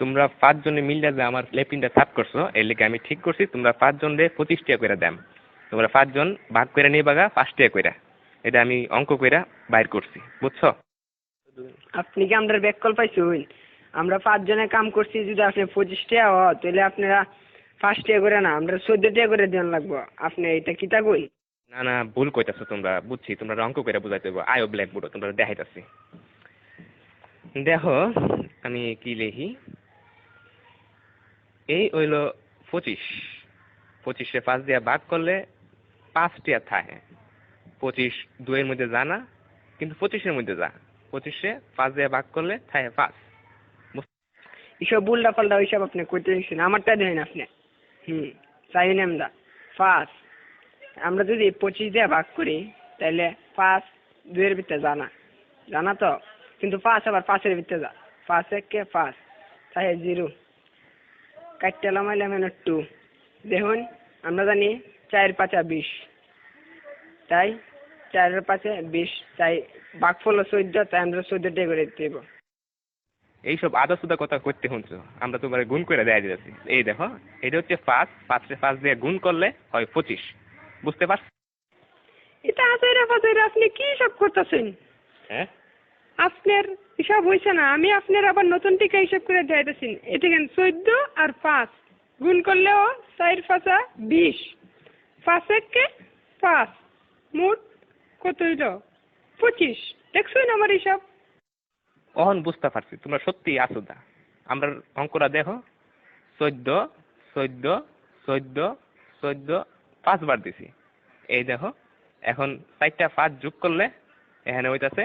তোমরা পাঁচজনে মিললে যে আমার লেপটিনটা সাফ করছ এর লিগে আমি ঠিক করছি তোমরা পাঁচজন রে পঁচিশ টাকা করে দাম তোমরা পাঁচজন ভাগ করে নিয়ে বাগা পাঁচ টাকা করে এটা আমি অঙ্ক কইরা বাইর করছি বুঝছ? আপনি কি আমরা ব্যাক কল পাইছুন? আমরা পাঁচজনে কাম করছি যদি আপনি পঁচিশ টাকা হ তাহলে আপনারা পাঁচ টাকা করে না আমরা চোদ্দ টাকা করে দেওয়ান লাগবো। আপনি এটা কিতা কই? না না ভুল কইতাছো তোমরা বুঝছি তোমরা অঙ্ক করে বুঝাইতে হবে আয়ো ব্ল্যাক বোর্ড তোমরা দেখাইতাছি। দেখো আমি কি লিখি? এই হইল পঁচিশ। পঁচিশে পাঁচ দিয়া ভাগ করলে পাঁচটিয়া থাকে। পঁচিশ দুয়ের মধ্যে জানা কিন্তু পঁচিশের মধ্যে যা। পঁচিশে পাঁচ দিয়া ভাগ করলে থাকে পাঁচ। এসব উল্টা পাল্টা ওইসব আপনি করতে দিচ্ছেন আমারটা দেন আপনি। হুম, চাই আমরা পাঁচ। আমরা যদি পঁচিশ দিয়ে ভাগ করি তাহলে পাঁচ দুয়ের ভিতরে জানা জানা তো? কিন্তু পাঁচ আবার পাঁচের ভিতরে যা। পাঁচ একে পাঁচ, তাই জিরো। কাটতে লামাইলাম এনে টু দেখুন আমরা জানি চার পাঁচা বিশ। তাই চারের পাঁচে বিশ তাই বাঘ ফলো চোদ্দ তাই আমরা চোদ্দটা করে দেবো এইসব আদা সুদা কথা করতে শুনছো আমরা তোমার গুণ করে দেয়া দিতেছি। এই দেখো এটা হচ্ছে পাঁচ পাঁচে পাঁচ দিয়ে গুণ করলে হয় পঁচিশ। বুঝতে পারছ এটা আজাইরা বাজাইরা আপনি কি সব করতেছেন? হ্যাঁ? আপনার হিসাব হয়েছে না, আমি আপনার আবার নতুন টিকা হিসাব করে দিতেছি এটা কেন, চোদ্দ আর পাঁচ? গুণ করলেও চার পাঁচা বিশ। পাঁচ একে পাঁচ। মোট কত হইল? পঁচিশ। দেখছেন আমার হিসাব? অহন বুঝতে পারছি, তোমরা সত্যি আসুদা আমরা অঙ্কটা দেখো। চোদ্দ চোদ্দ চোদ্দ চোদ্দ, পাঁচবার দিছি। এই দেখো, এখন চারটা পাঁচ যোগ করলে এখানে হইতাছে